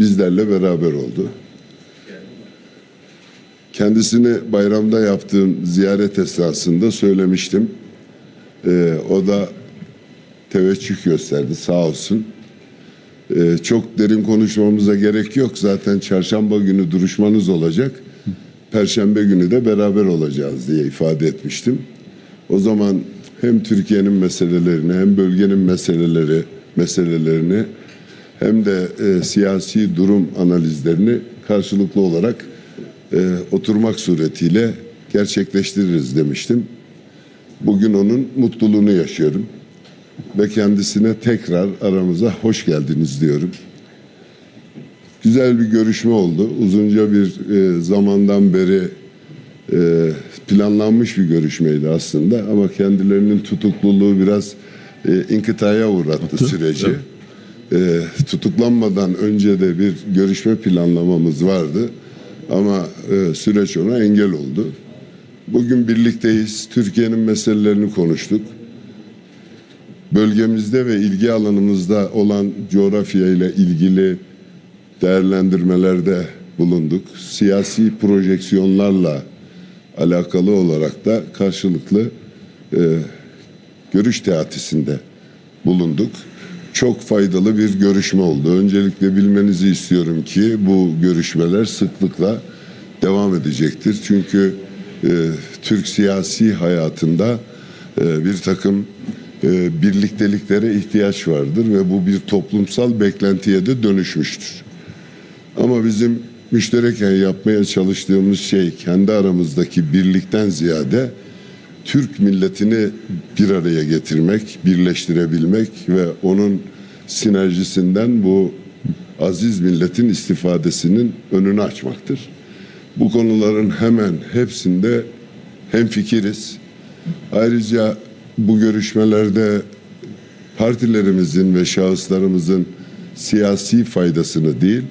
bizlerle beraber oldu. Kendisini bayramda yaptığım ziyaret esnasında söylemiştim. Ee, o da teveccüh gösterdi sağ olsun. Ee, çok derin konuşmamıza gerek yok. Zaten çarşamba günü duruşmanız olacak. Perşembe günü de beraber olacağız diye ifade etmiştim. O zaman hem Türkiye'nin meselelerini hem bölgenin meseleleri meselelerini hem de e, siyasi durum analizlerini karşılıklı olarak e, oturmak suretiyle gerçekleştiririz demiştim. Bugün onun mutluluğunu yaşıyorum ve kendisine tekrar aramıza hoş geldiniz diyorum. Güzel bir görüşme oldu. Uzunca bir e, zamandan beri e, planlanmış bir görüşmeydi aslında ama kendilerinin tutukluluğu biraz e, inkıtaya uğrattı süreci. E, tutuklanmadan önce de bir görüşme planlamamız vardı ama e, süreç ona engel oldu. Bugün birlikteyiz. Türkiye'nin meselelerini konuştuk. Bölgemizde ve ilgi alanımızda olan coğrafya ile ilgili değerlendirmelerde bulunduk. Siyasi projeksiyonlarla alakalı olarak da karşılıklı e, görüş teatisinde bulunduk. Çok faydalı bir görüşme oldu. Öncelikle bilmenizi istiyorum ki bu görüşmeler sıklıkla devam edecektir. Çünkü e, Türk siyasi hayatında e, bir takım e, birlikteliklere ihtiyaç vardır ve bu bir toplumsal beklentiye de dönüşmüştür. Ama bizim müştereken yapmaya çalıştığımız şey kendi aramızdaki birlikten ziyade Türk milletini bir araya getirmek, birleştirebilmek ve onun sinerjisinden bu aziz milletin istifadesinin önünü açmaktır. Bu konuların hemen hepsinde hemfikiriz. Ayrıca bu görüşmelerde partilerimizin ve şahıslarımızın siyasi faydasını değil,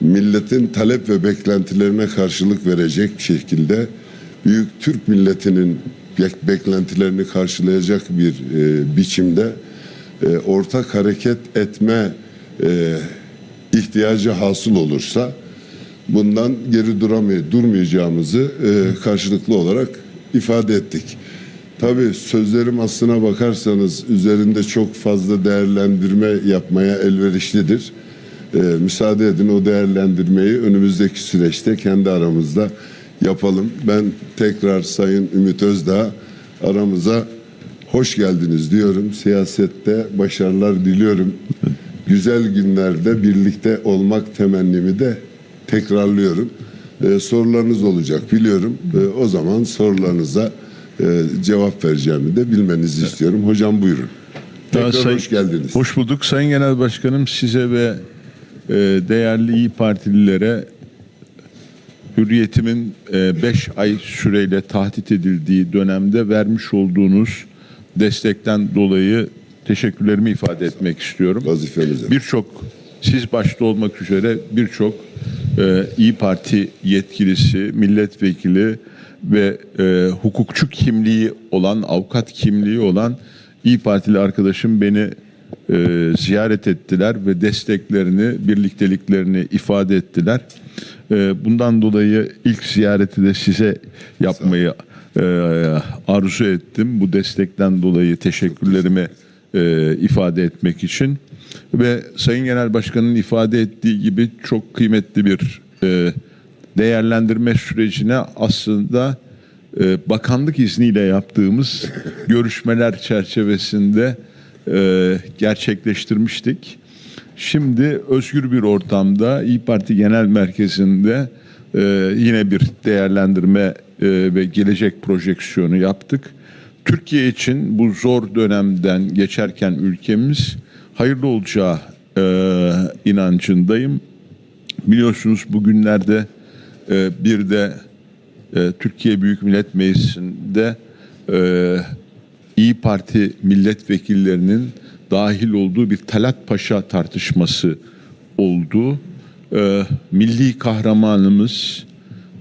milletin talep ve beklentilerine karşılık verecek şekilde büyük Türk milletinin bek- beklentilerini karşılayacak bir e, biçimde e, ortak hareket etme e, ihtiyacı hasıl olursa bundan geri duramay durmayacağımızı e, karşılıklı olarak ifade ettik. Tabii sözlerim aslına bakarsanız üzerinde çok fazla değerlendirme yapmaya elverişlidir. Ee, müsaade edin o değerlendirmeyi önümüzdeki süreçte kendi aramızda yapalım. Ben tekrar Sayın Ümit Özdağ aramıza hoş geldiniz diyorum. Siyasette başarılar diliyorum. Güzel günlerde birlikte olmak temennimi de tekrarlıyorum. Ee, sorularınız olacak biliyorum. Ee, o zaman sorularınıza e, cevap vereceğimi de bilmenizi istiyorum. Hocam buyurun. Tekrar Sayın- hoş geldiniz. Hoş bulduk Sayın Genel Başkanım size ve e, değerli İyi Partililere hürriyetimin 5 ay süreyle tahdit edildiği dönemde vermiş olduğunuz destekten dolayı teşekkürlerimi ifade etmek istiyorum. Vazifenize. Birçok siz başta olmak üzere birçok e, İyi Parti yetkilisi, milletvekili ve e, hukukçu kimliği olan, avukat kimliği olan İyi Partili arkadaşım beni e, ziyaret ettiler ve desteklerini, birlikteliklerini ifade ettiler. E, bundan dolayı ilk ziyareti de size yapmayı e, arzu ettim. Bu destekten dolayı teşekkürlerimi e, ifade etmek için ve Sayın Genel Başkan'ın ifade ettiği gibi çok kıymetli bir e, değerlendirme sürecine aslında e, bakanlık izniyle yaptığımız görüşmeler çerçevesinde e, gerçekleştirmiştik. Şimdi özgür bir ortamda İyi Parti Genel Merkezi'nde e, yine bir değerlendirme e, ve gelecek projeksiyonu yaptık. Türkiye için bu zor dönemden geçerken ülkemiz hayırlı olacağı e, inancındayım. Biliyorsunuz bugünlerde e, bir de Türkiye Büyük Millet Meclisi'nde İyi Parti milletvekillerinin dahil olduğu bir Talat Paşa tartışması oldu. E, milli kahramanımız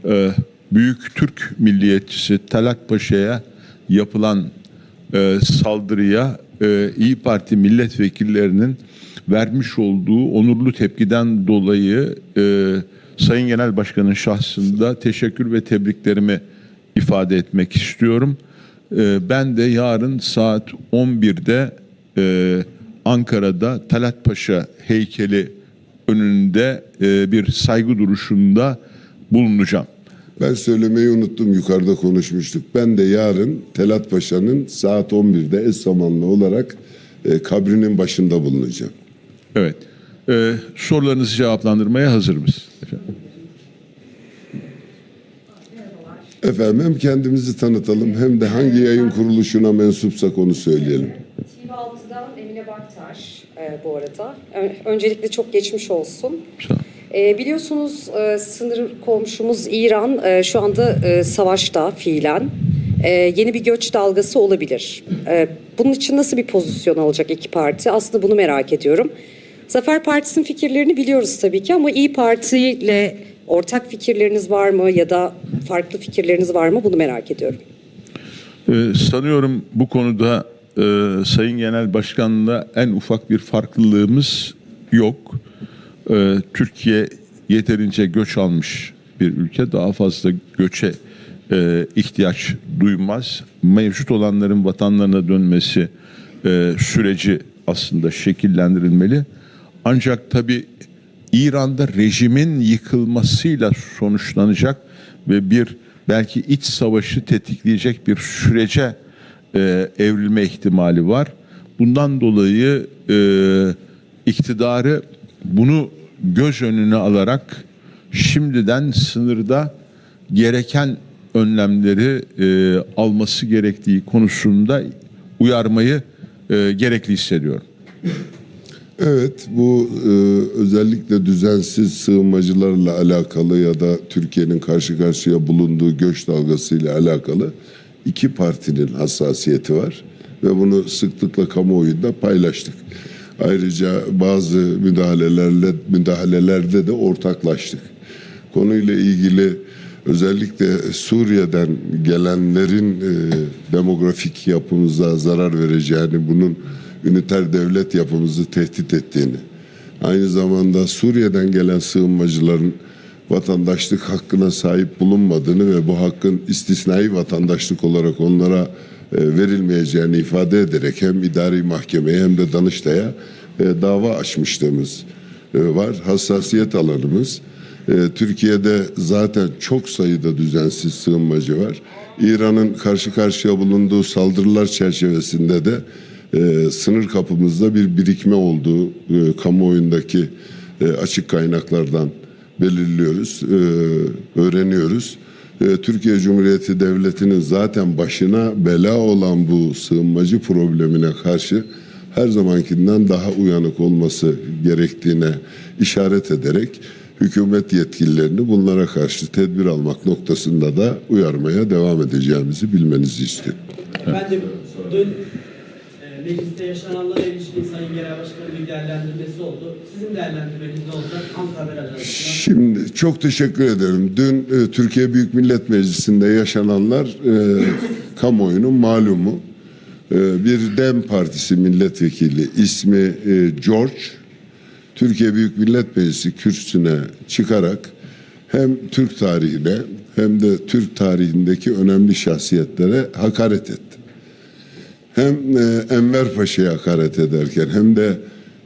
e, Büyük Türk milliyetçisi Talat Paşa'ya yapılan e, saldırıya e, İyi Parti milletvekillerinin vermiş olduğu onurlu tepkiden dolayı Sayın Genel Başkan'ın şahsında teşekkür ve tebriklerimi ifade etmek istiyorum. Ben de yarın saat 11'de e, Ankara'da Talat Paşa heykeli önünde e, bir saygı duruşunda bulunacağım. Ben söylemeyi unuttum yukarıda konuşmuştuk. Ben de yarın Telat Paşa'nın saat 11'de eş zamanlı olarak e, kabrinin başında bulunacağım. Evet. E, sorularınızı cevaplandırmaya hazır? Efendim? Efendim hem kendimizi tanıtalım hem de hangi yayın kuruluşuna mensupsak onu söyleyelim. TV6'dan Emine Baktaş e, bu arada. Öncelikle çok geçmiş olsun. E, biliyorsunuz e, sınır komşumuz İran e, şu anda e, savaşta fiilen. E, yeni bir göç dalgası olabilir. E, bunun için nasıl bir pozisyon alacak iki parti? Aslında bunu merak ediyorum. Zafer Partisi'nin fikirlerini biliyoruz tabii ki ama İyi Parti ile ortak fikirleriniz var mı ya da farklı fikirleriniz var mı? Bunu merak ediyorum. Ee, sanıyorum bu konuda e, Sayın Genel Başkan'la en ufak bir farklılığımız yok. Ee, Türkiye yeterince göç almış bir ülke. Daha fazla göçe e, ihtiyaç duymaz. Mevcut olanların vatanlarına dönmesi e, süreci aslında şekillendirilmeli. Ancak tabii İran'da rejimin yıkılmasıyla sonuçlanacak ve bir belki iç savaşı tetikleyecek bir sürece e, evrilme ihtimali var. Bundan dolayı e, iktidarı bunu göz önüne alarak şimdiden sınırda gereken önlemleri e, alması gerektiği konusunda uyarmayı e, gerekli hissediyorum. Evet bu e, özellikle düzensiz sığınmacılarla alakalı ya da Türkiye'nin karşı karşıya bulunduğu göç dalgasıyla alakalı iki partinin hassasiyeti var ve bunu sıklıkla kamuoyunda paylaştık. Ayrıca bazı müdahalelerle müdahalelerde de ortaklaştık. Konuyla ilgili özellikle Suriye'den gelenlerin e, demografik yapımıza zarar vereceğini, bunun üniter devlet yapımızı tehdit ettiğini, aynı zamanda Suriye'den gelen sığınmacıların vatandaşlık hakkına sahip bulunmadığını ve bu hakkın istisnai vatandaşlık olarak onlara e, verilmeyeceğini ifade ederek hem idari mahkemeye hem de Danıştay'a e, dava açmışlığımız e, var. Hassasiyet alanımız. Türkiye'de zaten çok sayıda düzensiz sığınmacı var. İran'ın karşı karşıya bulunduğu saldırılar çerçevesinde de sınır kapımızda bir birikme olduğu kamuoyundaki açık kaynaklardan belirliyoruz, e, öğreniyoruz. E, Türkiye Cumhuriyeti Devleti'nin zaten başına bela olan bu sığınmacı problemine karşı her zamankinden daha uyanık olması gerektiğine işaret ederek hükümet yetkililerini bunlara karşı tedbir almak noktasında da uyarmaya devam edeceğimizi bilmenizi istiyorum. Ben dün mecliste yaşananlara ilişkin Sayın Genel Başkan'ın bir değerlendirmesi oldu. Sizin değerlendirmeniz ne olacak? Ankara Haber Ajansı'ndan. Şimdi çok teşekkür ederim. Dün e, Türkiye Büyük Millet Meclisi'nde yaşananlar e, kamuoyunun malumu. E, bir DEM Partisi milletvekili ismi e, George Türkiye Büyük Millet Meclisi kürsüsüne çıkarak hem Türk tarihine hem de Türk tarihindeki önemli şahsiyetlere hakaret etti hem e, Enver Paşa'ya hakaret ederken hem de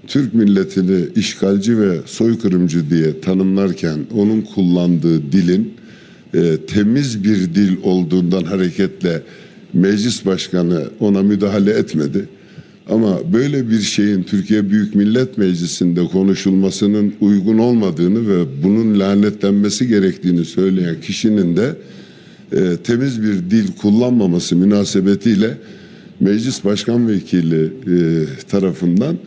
Türk milletini işgalci ve soykırımcı diye tanımlarken onun kullandığı dilin e, temiz bir dil olduğundan hareketle meclis başkanı ona müdahale etmedi. Ama böyle bir şeyin Türkiye Büyük Millet Meclisi'nde konuşulmasının uygun olmadığını ve bunun lanetlenmesi gerektiğini söyleyen kişinin de e, temiz bir dil kullanmaması münasebetiyle Meclis Başkan Vekili e, tarafından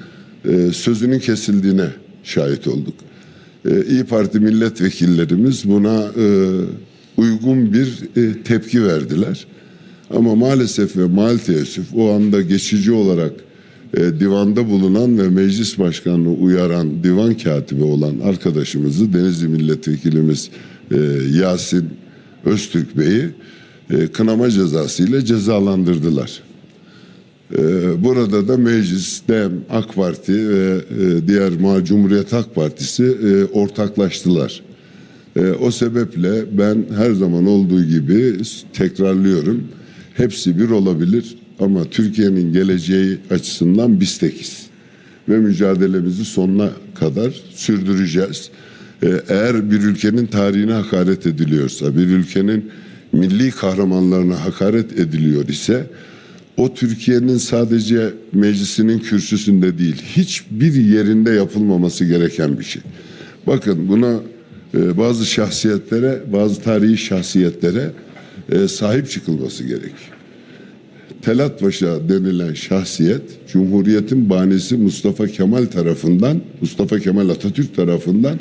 e, sözünün kesildiğine şahit olduk. E, İyi Parti milletvekillerimiz buna e, uygun bir e, tepki verdiler. Ama maalesef ve maalesef o anda geçici olarak e, divanda bulunan ve meclis başkanını uyaran divan katibi olan arkadaşımızı Denizli milletvekilimiz e, Yasin Öztürk Bey'i e, kınama cezası ile cezalandırdılar. Ee, burada da meclis, DEM, AK Parti ve e, diğer Cumhuriyet Halk Partisi e, ortaklaştılar. E, o sebeple ben her zaman olduğu gibi tekrarlıyorum. Hepsi bir olabilir ama Türkiye'nin geleceği açısından biz tekiz. Ve mücadelemizi sonuna kadar sürdüreceğiz. Eğer bir ülkenin tarihine hakaret ediliyorsa, bir ülkenin milli kahramanlarına hakaret ediliyor ise o Türkiye'nin sadece meclisinin kürsüsünde değil, hiçbir yerinde yapılmaması gereken bir şey. Bakın buna e, bazı şahsiyetlere, bazı tarihi şahsiyetlere e, sahip çıkılması gerek. Telat Paşa denilen şahsiyet Cumhuriyet'in banisi Mustafa Kemal tarafından, Mustafa Kemal Atatürk tarafından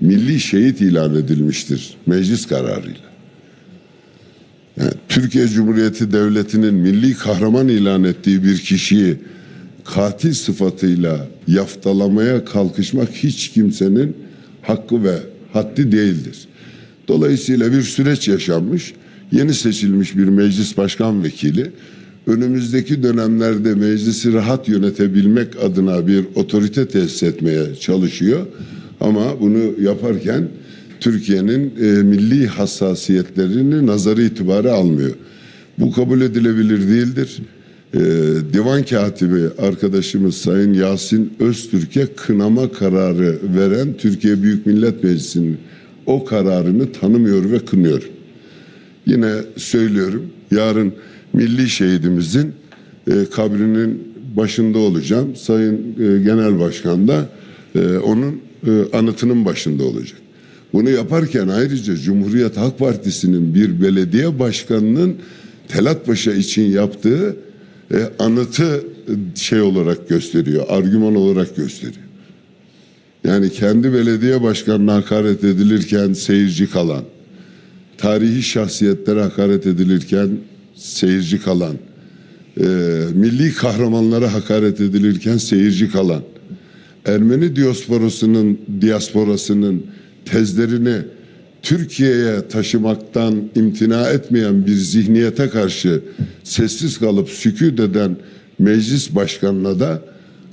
milli şehit ilan edilmiştir meclis kararıyla. Türkiye Cumhuriyeti Devleti'nin milli kahraman ilan ettiği bir kişiyi katil sıfatıyla yaftalamaya kalkışmak hiç kimsenin hakkı ve haddi değildir. Dolayısıyla bir süreç yaşanmış. Yeni seçilmiş bir meclis başkan vekili önümüzdeki dönemlerde meclisi rahat yönetebilmek adına bir otorite tesis etmeye çalışıyor. Ama bunu yaparken Türkiye'nin e, milli hassasiyetlerini nazarı itibara almıyor. Bu kabul edilebilir değildir. E, divan katibi arkadaşımız Sayın Yasin Öztürk'e kınama kararı veren Türkiye Büyük Millet Meclisi'nin o kararını tanımıyor ve kınıyor. Yine söylüyorum yarın milli şehidimizin e, kabrinin başında olacağım. Sayın e, Genel Başkan da e, onun e, anıtının başında olacak. Bunu yaparken ayrıca Cumhuriyet Halk Partisi'nin bir belediye başkanının Telat Paşa için yaptığı e, anıtı şey olarak gösteriyor, argüman olarak gösteriyor. Yani kendi belediye başkanına hakaret edilirken seyirci kalan, tarihi şahsiyetlere hakaret edilirken seyirci kalan, e, milli kahramanlara hakaret edilirken seyirci kalan, Ermeni diasporasının diasporasının tezlerini Türkiye'ye taşımaktan imtina etmeyen bir zihniyete karşı sessiz kalıp sükût eden meclis başkanına da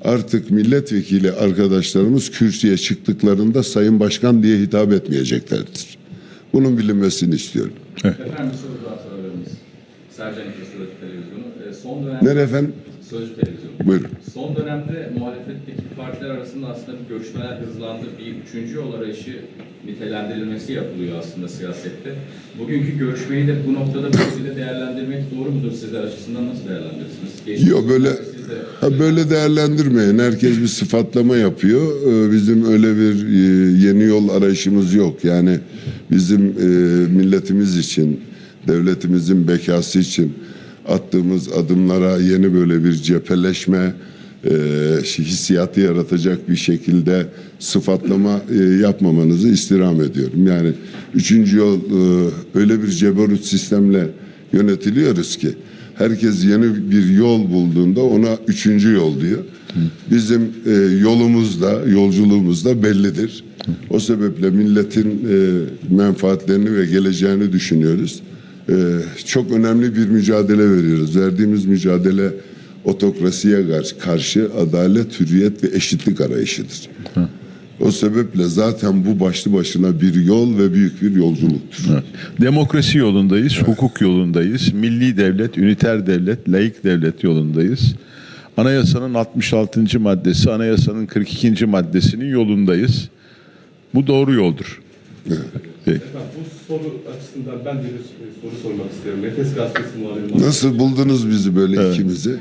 artık milletvekili arkadaşlarımız kürsüye çıktıklarında sayın başkan diye hitap etmeyeceklerdir. Bunun bilinmesini istiyorum. Efendim bir soru daha sorabilir miyiz? Sercan İkisi'deki televizyonu. E, son dönemde... Nere efendim? Sözcü televizyonu. Buyurun. Son dönemde muhalefetteki partiler arasında aslında bir görüşmeler hızlandı. Bir üçüncü yol arayışı nitelendirilmesi yapılıyor aslında siyasette. Bugünkü görüşmeyi de bu noktada şekilde değerlendirmek doğru mudur sizler açısından nasıl değerlendirirsiniz? Geçmiş Yok böyle ha, böyle değerlendirmeyin. Herkes bir sıfatlama yapıyor. Ee, Bizim öyle bir e, yeni yol arayışımız yok. Yani bizim e, milletimiz için, devletimizin bekası için attığımız adımlara yeni böyle bir cepheleşme e, hissiyatı yaratacak bir şekilde sıfatlama e, yapmamanızı istirham ediyorum. Yani üçüncü yol e, öyle bir ceberut sistemle yönetiliyoruz ki herkes yeni bir yol bulduğunda ona üçüncü yol diyor. Bizim e, yolumuz da yolculuğumuz da bellidir. O sebeple milletin e, menfaatlerini ve geleceğini düşünüyoruz. E, çok önemli bir mücadele veriyoruz. Verdiğimiz mücadele otokrasiye karşı, karşı adalet, hürriyet ve eşitlik arayışıdır. O sebeple zaten bu başlı başına bir yol ve büyük bir yolculuktur. Evet. Demokrasi yolundayız, hukuk yolundayız, milli devlet, üniter devlet, laik devlet yolundayız. Anayasanın 66. maddesi, anayasanın 42. maddesinin yolundayız. Bu doğru yoldur. Peki. Efendim, bu soru açısından ben de bir soru sormak istiyorum. Nefes gazetesi Nasıl buldunuz bizi böyle ikimizi?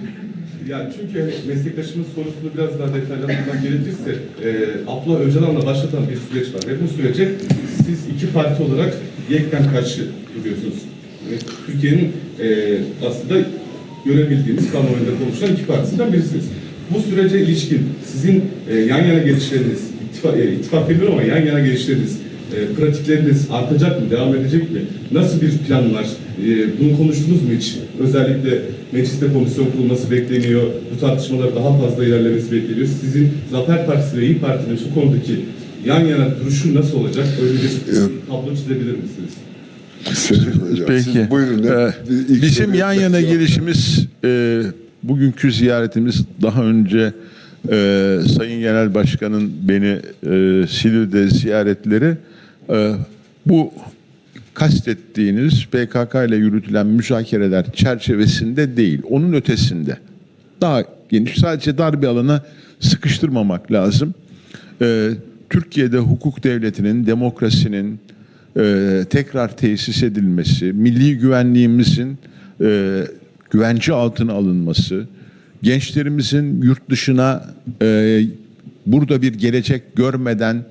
Yani çünkü meslektaşımız sorusunu biraz daha detaylandırmak gerekirse e, Abla Öcalan'la başlatan bir süreç var. Ve bu sürece siz iki parti olarak yekten karşı duruyorsunuz. Yani Türkiye'nin e, aslında görebildiğimiz kamuoyunda konuşulan iki partisinden birisiniz. Bu sürece ilişkin sizin e, yan yana gelişleriniz, ittifak, e, ittifak demiyorum ama yan yana gelişleriniz, e, pratikleriniz artacak mı, devam edecek mi? Nasıl bir plan var? E, bunu konuştunuz mu hiç? Özellikle mecliste komisyon kurulması bekleniyor. Bu tartışmalar daha fazla ilerlemesi bekleniyor. Sizin Zafer Partisi ve İYİ Parti'nin şu konudaki yan yana duruşu nasıl olacak? Öyle bir tablo çizebilir misiniz? Peki. Siz buyurun. Ee, bizim yan yana gelişimiz e, bugünkü ziyaretimiz daha önce e, Sayın Genel Başkan'ın beni e, Silivri'de ziyaretleri e, bu kastettiğiniz PKK ile yürütülen müzakereler çerçevesinde değil, onun ötesinde. Daha geniş, sadece dar bir alana sıkıştırmamak lazım. Ee, Türkiye'de hukuk devletinin, demokrasinin e, tekrar tesis edilmesi, milli güvenliğimizin e, güvence altına alınması, gençlerimizin yurt dışına e, burada bir gelecek görmeden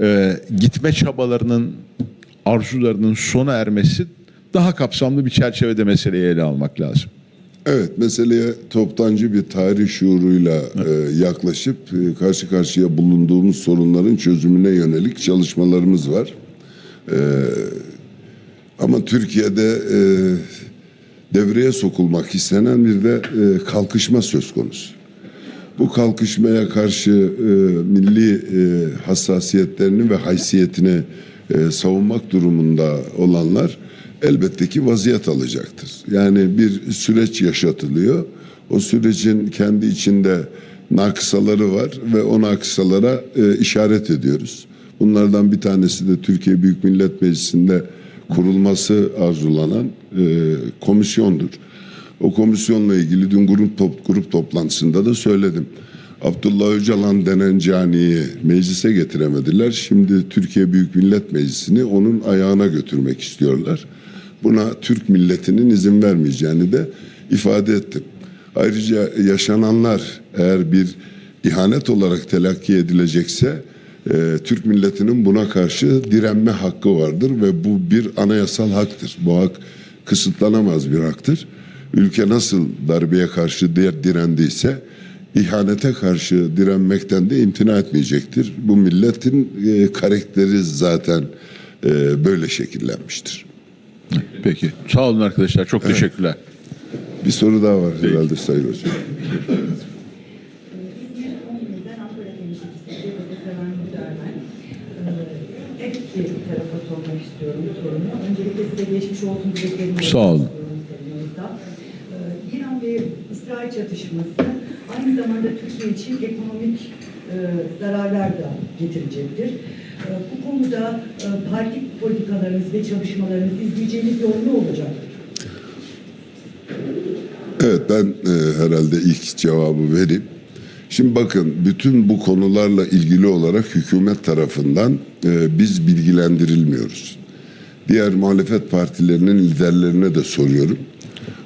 e, gitme çabalarının arzularının sona ermesi daha kapsamlı bir çerçevede meseleyi ele almak lazım. Evet, meseleye toptancı bir tarih şuuruyla e, yaklaşıp e, karşı karşıya bulunduğumuz sorunların çözümüne yönelik çalışmalarımız var. E, ama Türkiye'de e, devreye sokulmak istenen bir de e, kalkışma söz konusu. Bu kalkışmaya karşı e, milli e, hassasiyetlerini ve haysiyetini e, savunmak durumunda olanlar elbette ki vaziyet alacaktır. Yani bir süreç yaşatılıyor. O sürecin kendi içinde naksaları var ve o naksalara e, işaret ediyoruz. Bunlardan bir tanesi de Türkiye Büyük Millet Meclisi'nde kurulması arzulanan e, komisyondur. O komisyonla ilgili dün grup, top, grup toplantısında da söyledim. Abdullah Öcalan denen caniyi meclise getiremediler. Şimdi Türkiye Büyük Millet Meclisi'ni onun ayağına götürmek istiyorlar. Buna Türk milletinin izin vermeyeceğini de ifade ettim. Ayrıca yaşananlar eğer bir ihanet olarak telakki edilecekse e, Türk milletinin buna karşı direnme hakkı vardır ve bu bir anayasal haktır. Bu hak kısıtlanamaz bir haktır. Ülke nasıl darbeye karşı direndiyse ihanete karşı direnmekten de imtina etmeyecektir. Bu milletin e, karakteri zaten e, böyle şekillenmiştir. Peki. Sağ olun arkadaşlar. Çok teşekkürler. Bir soru daha var herhalde Sayın Hocam. İzmir 11'den Ankara temsilcisi Cevdet Seven Güdermen. Hep bir tarafa sormak istiyorum sorumu. Öncelikle size geçmiş olsun dileklerimi Sağ olun. istiyorum seninizde. Ee, İran ve İsrail çatışması aynı zamanda Türkiye için ekonomik e, zararlar da getirecektir. Ee, Bu konuda e, parti politikalarınız ve çalışmalarınız izleyeceğiniz yol ne olacaktır? Evet ben e, herhalde ilk cevabı vereyim. Şimdi bakın bütün bu konularla ilgili olarak hükümet tarafından e, biz bilgilendirilmiyoruz. Diğer muhalefet partilerinin liderlerine de soruyorum.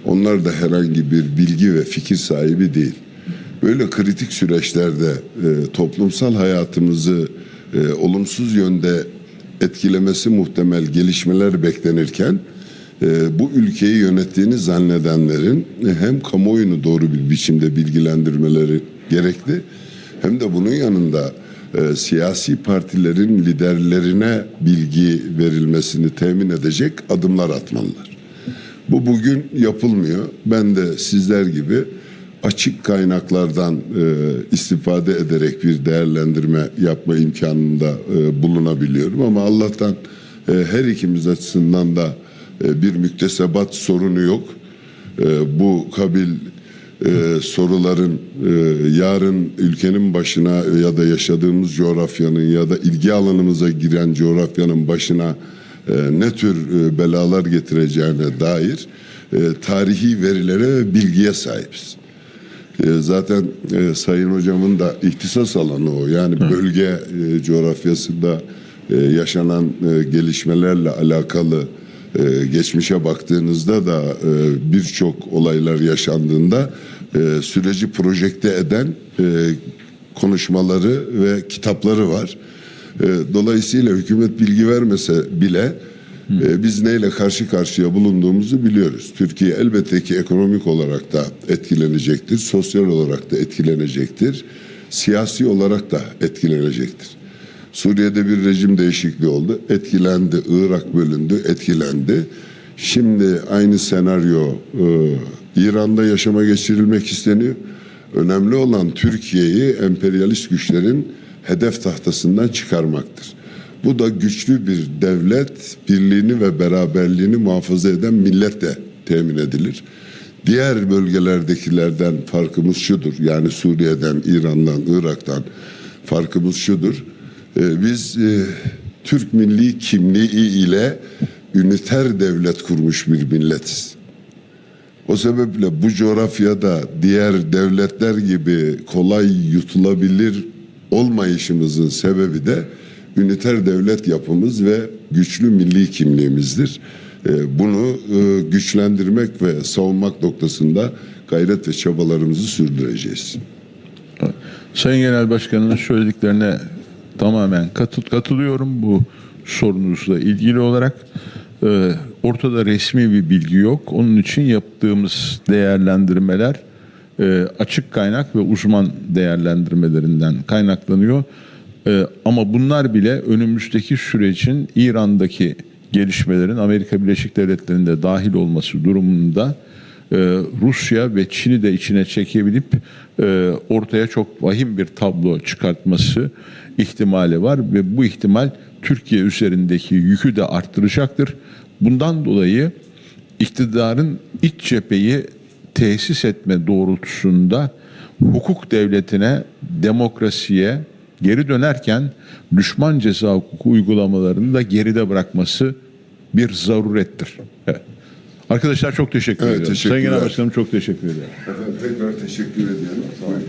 Onlar da herhangi bir bilgi ve fikir sahibi değil. Böyle kritik süreçlerde e, toplumsal hayatımızı e, olumsuz yönde etkilemesi muhtemel gelişmeler beklenirken e, bu ülkeyi yönettiğini zannedenlerin e, hem kamuoyunu doğru bir biçimde bilgilendirmeleri gerekli hem de bunun yanında e, siyasi partilerin liderlerine bilgi verilmesini temin edecek adımlar atmalılar. Bu bugün yapılmıyor. Ben de sizler gibi açık kaynaklardan e, istifade ederek bir değerlendirme yapma imkanında e, bulunabiliyorum. Ama Allah'tan e, her ikimiz açısından da e, bir müktesebat sorunu yok. E, bu kabil e, soruların e, yarın ülkenin başına ya da yaşadığımız coğrafyanın ya da ilgi alanımıza giren coğrafyanın başına ne tür e, belalar getireceğine dair e, tarihi verilere ve bilgiye sahibiz. E, Zaten e, Sayın Hocamın da ihtisas alanı o. Yani bölge e, coğrafyasında e, yaşanan e, gelişmelerle alakalı e, geçmişe baktığınızda da e, birçok olaylar yaşandığında e, süreci projekte eden e, konuşmaları ve kitapları var. E, Dolayısıyla hükümet bilgi vermese bile e, biz neyle karşı karşıya bulunduğumuzu biliyoruz. Türkiye elbette ki ekonomik olarak da etkilenecektir, sosyal olarak da etkilenecektir, siyasi olarak da etkilenecektir. Suriye'de bir rejim değişikliği oldu, etkilendi, Irak bölündü, etkilendi. Şimdi aynı senaryo e, İran'da yaşama geçirilmek isteniyor. Önemli olan Türkiye'yi emperyalist güçlerin hedef tahtasından çıkarmaktır. Bu da güçlü bir devlet birliğini ve beraberliğini muhafaza eden milletle temin edilir. Diğer bölgelerdekilerden farkımız şudur. Yani Suriye'den, İran'dan, Irak'tan farkımız şudur. Ee, biz e, Türk milli kimliği ile üniter devlet kurmuş bir milletiz. O sebeple bu coğrafyada diğer devletler gibi kolay yutulabilir olmayışımızın sebebi de üniter devlet yapımız ve güçlü milli kimliğimizdir. Ee, Bunu e, güçlendirmek ve savunmak noktasında gayret ve çabalarımızı sürdüreceğiz. Sayın Genel Başkan'ın söylediklerine tamamen katı- katılıyorum bu sorunuzla ilgili olarak. Ee, ortada resmi bir bilgi yok. Onun için yaptığımız değerlendirmeler e, açık kaynak ve uzman değerlendirmelerinden kaynaklanıyor. Ee, ama bunlar bile önümüzdeki sürecin İran'daki gelişmelerin Amerika Birleşik Devletleri'nde dahil olması durumunda e, Rusya ve Çin'i de içine çekebilip e, ortaya çok vahim bir tablo çıkartması ihtimali var ve bu ihtimal Türkiye üzerindeki yükü de arttıracaktır. Bundan dolayı iktidarın iç cepheyi tesis etme doğrultusunda hukuk devletine, demokrasiye geri dönerken düşman ceza hukuku uygulamalarını da geride bırakması bir zarurettir. Evet. Arkadaşlar çok teşekkür Evet, ediyorum. Sayın Genel Başkanım çok teşekkür ederim. Efendim tekrar teşekkür ediyorum. Buyurun.